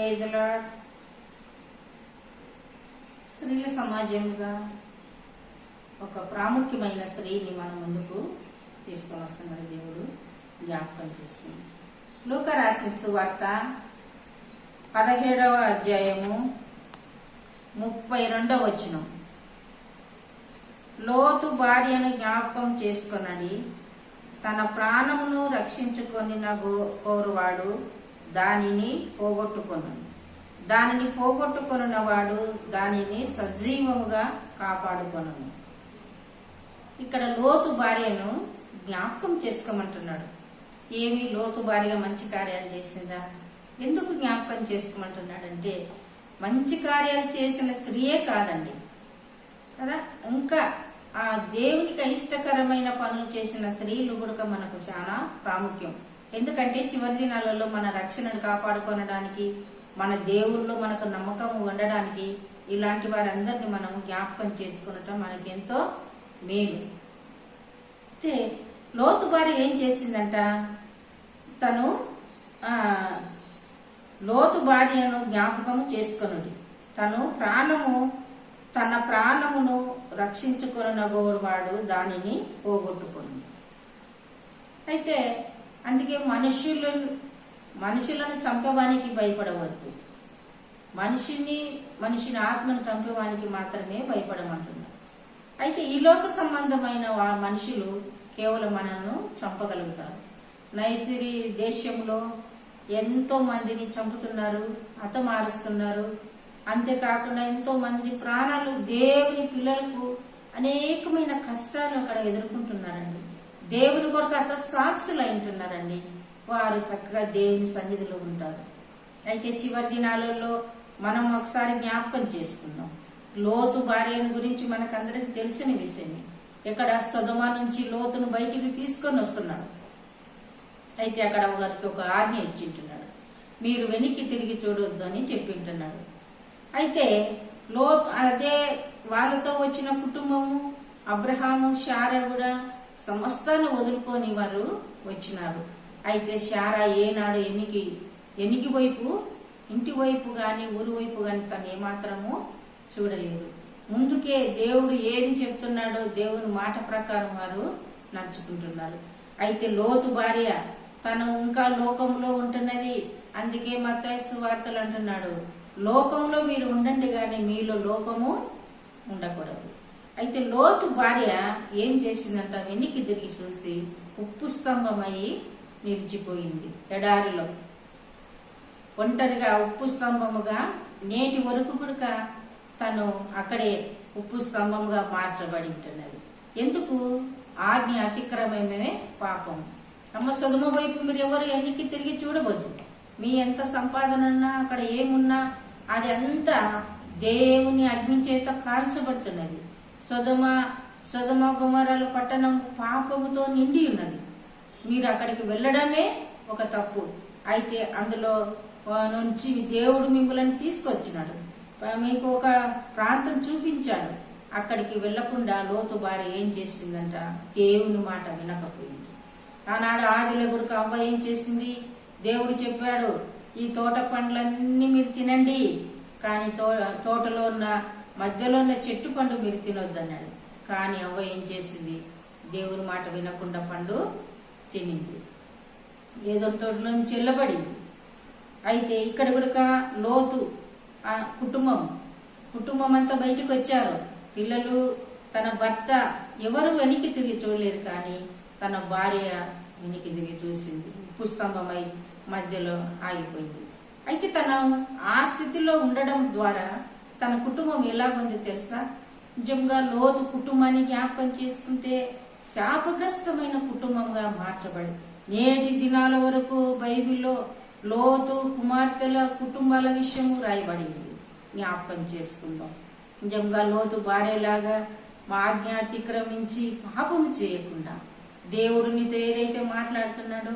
ప్రేజల స్త్రీల సమాజంగా ఒక ప్రాముఖ్యమైన స్త్రీని మన ముందుకు తీసుకొని వస్తున్నారు దేవుడు జ్ఞాపకం చేస్తుంది. లూక రాసిన సువార్త పదిహేడవ అధ్యాయము ముప్పై రెండవ వచనం. లోతు భార్యను జ్ఞాపకం చేసుకొనడి తన ప్రాణమును రక్షించుకొని కోరువాడు దానిని పోగొట్టుకొను. దానిని పోగొట్టుకొనున్నవాడు దానిని సజీవముగా కాపాడుకొను. ఇక్కడ లోతు భార్యను జ్ఞాపకం చేసుకోమంటున్నాడు. ఏమి లోతు భార్య మంచి కార్యాలు చేసిందా? ఎందుకు జ్ఞాపకం చేసుకోమంటున్నాడంటే మంచి కార్యాలు చేసిన స్త్రీయే కాదండి. కదా? ఇంకా ఆ దేవునికి అయిష్టకరమైన పనులు చేసిన స్త్రీలు కూడా మనకు చాలా ప్రాముఖ్యం. ఎందుకంటే చివరి దినాలలో మన రక్షణను కాపాడుకొనడానికి మన దేవుళ్ళు మనకు నమ్మకం ఉండడానికి ఇలాంటి వారందరిని మనం జ్ఞాపకం చేసుకునటం మనకి ఎంతో మేలు. అయితే లోతు భార్య ఏం చేసిందంట? తను లోతు భార్యను జ్ఞాపకము చేసుకొనుడి తను ప్రాణము తన ప్రాణమును రక్షించుకొనగోవాడు దానిని పోగొట్టుకుని అయితే అందుకే మనుషులు మనుషులను చంపవానికి భయపడవద్దు. మనిషిని మనిషిని ఆత్మను చంపేవానికి మాత్రమే భయపడమంటున్నారు. అయితే ఈ లోక సంబంధమైన మనుషులు కేవలం మనను చంపగలుగుతారు. నైసిరి దేశంలో ఎంతో మందిని చంపుతున్నారు హతమారుస్తున్నారు. అంతేకాకుండా ఎంతో మంది ప్రాణాలు దేవుని పిల్లలకు అనేకమైన కష్టాలు అక్కడ ఎదుర్కొంటున్నారండి. దేవుని కొరకు అంత సాక్షులు ఉంటున్నారండి. వారు చక్కగా దేవుని సన్నిధిలో ఉంటారు. అయితే చివరి దినాలలో మనం ఒకసారి జ్ఞాపకం చేసుకుందాం. లోతు భార్యను గురించి మనకందరికి తెలిసిన విషయమే. ఇక్కడ సదుమ నుంచి లోతును బయటికి తీసుకొని వస్తున్నాడు. అయితే అక్కడ వారికి ఒక ఆజ్ఞ ఇచ్చింటున్నాడు మీరు వెనక్కి తిరిగి చూడొద్దు అని చెప్పింటున్నాడు అయితే లో అదే వాళ్ళతో వచ్చిన కుటుంబము అబ్రహాము షారా కూడా సమస్తాన్ని వదులుకొని వారు వచ్చినారు. అయితే శారా ఏనాడు ఎనికి ఎనికి వైపు ఇంటి వైపు గాని ఊరి వైపు గాని తను ఏమాత్రము చూడలేదు. ముందుకే దేవుడు ఏమి చెప్తున్నాడో దేవుని మాట ప్రకారం వారు నడుచుకుంటున్నారు. అయితే లోతు భార్య తను ఇంకా లోకంలో ఉంటున్నది. అందుకే మత్తాయసు వార్తలు అంటున్నాడు. లోకంలో మీరు ఉండండి కానీ మీలో లోకము ఉండకూడదు. అయితే లోతు భార్య ఏం చేసిందంట? వెనక్కి తిరిగి చూసి ఉప్పు స్తంభమై నిలిచిపోయింది ఎడారిలో. ఒంటరిగా ఉప్పు స్తంభముగా నేటి వరకు కూడా తను అక్కడే ఉప్పు స్తంభముగా మార్చబడి ఉంటున్నది ఎందుకు? ఆజ్ఞ అతిక్రమమే పాపం. అమ్మ సదుమ వైపు మీరు ఎవరు ఎన్నికి తిరిగి చూడవద్దు. మీ ఎంత సంపాదన ఉన్నా అక్కడ ఏమున్నా అది అంతా దేవుని అగ్ని చేత కాల్చబడుతున్నది. సొదమ సొదమ గుమరాల పట్టణం పాపముతో నిండి ఉన్నది. మీరు అక్కడికి వెళ్ళడమే ఒక తప్పు. అయితే అందులో నుంచి దేవుడు మిమ్మల్ని తీసుకొచ్చినాడు. మీకు ఒక ప్రాంతం చూపించాడు. అక్కడికి వెళ్ళకుండా లోతు భార్య ఏం చేసిందంట? దేవుని మాట వినకపోయింది. ఆనాడు ఆదిలో గుడికి అవ్వ ఏం చేసింది? దేవుడు చెప్పాడు ఈ తోట పండ్లన్నీ మీరు తినండి. కానీ తో తోటలో ఉన్న మధ్యలో ఉన్న చెట్టు పండు మీరు తినొద్దన్నాడు. కానీ అవ్వ ఏం చేసింది? దేవుని మాట వినకుండా పండు తినింది. ఏదో తోటలోంచి చెల్లబడింది అయితే ఇక్కడ కూడా లోతు ఆ కుటుంబం కుటుంబం అంతా బయటకు వచ్చారు. పిల్లలు తన భర్త ఎవరు వెనక్కి తిరిగి చూడలేదు కానీ తన భార్య వెనక్కి తిరిగి చూసింది. పుస్తంభమై మధ్యలో ఆగిపోయింది. అయితే తన ఆ స్థితిలో ఉండడం ద్వారా తన కుటుంబం ఎలాగుంది తెలుసా? నిజంగా లోతు కుటుంబాన్ని జ్ఞాపకం చేసుకుంటే శాపగ్రస్తమైన కుటుంబంగా మార్చబడి నేటి దినాల వరకు బైబిల్లో లోతు కుమార్తెల కుటుంబాల విషయము రాయబడింది. జ్ఞాపకం చేసుకుందాం. నిజంగా లోతు భార్యలాగా ఆజ్ఞ అతిక్రమించి పాపము చేయకుండా దేవుడు నీతో ఏదైతే మాట్లాడుతున్నాడో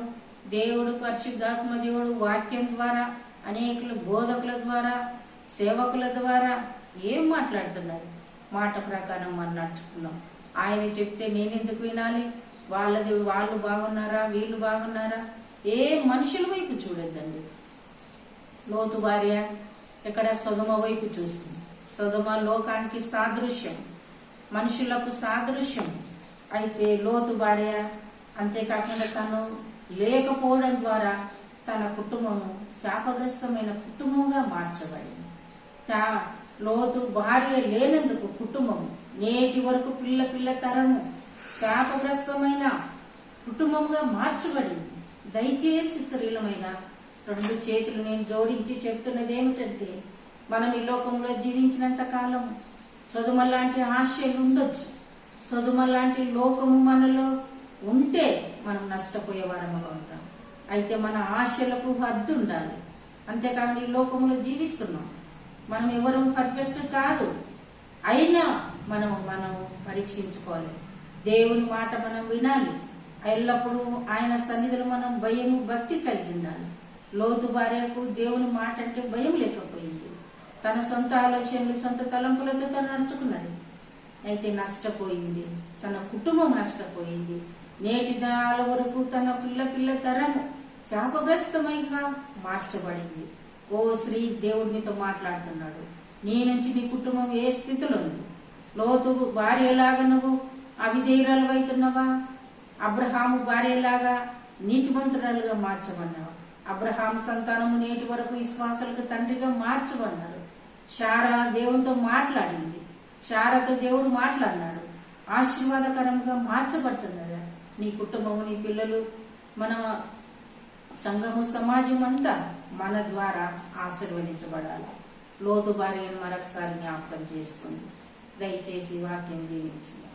దేవుడు పరిశుద్ధాత్మ దేవుడు వాక్యం ద్వారా అనేకుల బోధకుల ద్వారా సేవకుల ద్వారా ఏం మాట్లాడుతున్నాడు మాట ప్రకారం మనం నడుచుకుందాం. ఆయన చెప్తే నేనెందుకు వినాలి? వాళ్ళది వాళ్ళు బాగున్నారా? వీళ్ళు బాగున్నారా? ఏ మనుషుల వైపు చూడొద్దండి. లోతు భార్య ఇక్కడ సొదమ వైపు చూసింది సొదమ లోకానికి సాదృశ్యం. మనుషులకు సాదృశ్యం. అయితే లోతు భార్య అంతేకాకుండా తను లేకపోవడం ద్వారా తన కుటుంబము శాపగ్రస్తమైన కుటుంబంగా మార్చబడింది. లోతు భార్య లేనందుకు కుటుంబము. నేటి వరకు పిల్ల పిల్ల తరము. శాపగ్రస్తమైన కుటుంబంగా మార్చబడింది. దయచేసి స్త్రీలమైన రెండు చేతులు నేను జోడించి చెప్తున్నది ఏమిటంటే మనం ఈ లోకంలో జీవించినంత కాలం సొదుమ లాంటి ఆశలు ఉండొచ్చు. సొదుమ లాంటి లోకము మనలో ఉంటే మనం నష్టపోయే వారముగా ఉంటాం. అయితే మన ఆశలకు హద్దు ఉండాలి. అంతేకాని ఈ లోకంలో జీవిస్తున్నాం. మనం ఎవరు పర్ఫెక్ట్ కాదు. అయినా మనం మనం పరీక్షించుకోవాలి. దేవుని మాట మనం వినాలి. ఎల్లప్పుడూ ఆయన సన్నిధిలో మనం భయము భక్తి కలిగి ఉండాలి. లోతు భార్యకు దేవుని మాట అంటే భయం లేకపోయింది. తన సొంత ఆలోచనలు సొంత తలంపులతో తను నడుచుకున్నది. అయితే నష్టపోయింది. తన కుటుంబం నష్టపోయింది. నేటి దినాల వరకు తన పిల్ల పిల్ల తరము శాపగ్రస్తమైగా మార్చబడింది. ఓ శ్రీ దేవుడు నీతో మాట్లాడుతున్నాడు. నీ నుంచి నీ కుటుంబం ఏ స్థితిలో ఉంది? లోతు భార్యలాగా నువ్వు అవిధేయురాలు అవుతున్నావా? అబ్రహాము భార్యలాగా నీతిమంతురాలుగా మార్చబడినావా? అబ్రహాం సంతానము నేటి వరకు విశ్వాసాలకు తండ్రిగా మార్చబడినారు శారా దేవునితో మాట్లాడింది. శారతో దేవుడు మాట్లాడినాడు. ఆశీర్వాదకరంగా మార్చబడుతున్నాడు. నీ కుటుంబము నీ పిల్లలు మన సంఘము సమాజం అంతా మన ద్వారా ఆశీర్వదించబడాలి. లోతు భార్యను మరొకసారి జ్ఞాపకం చేసుకుంది దయచేసి వాక్యం జీవించింది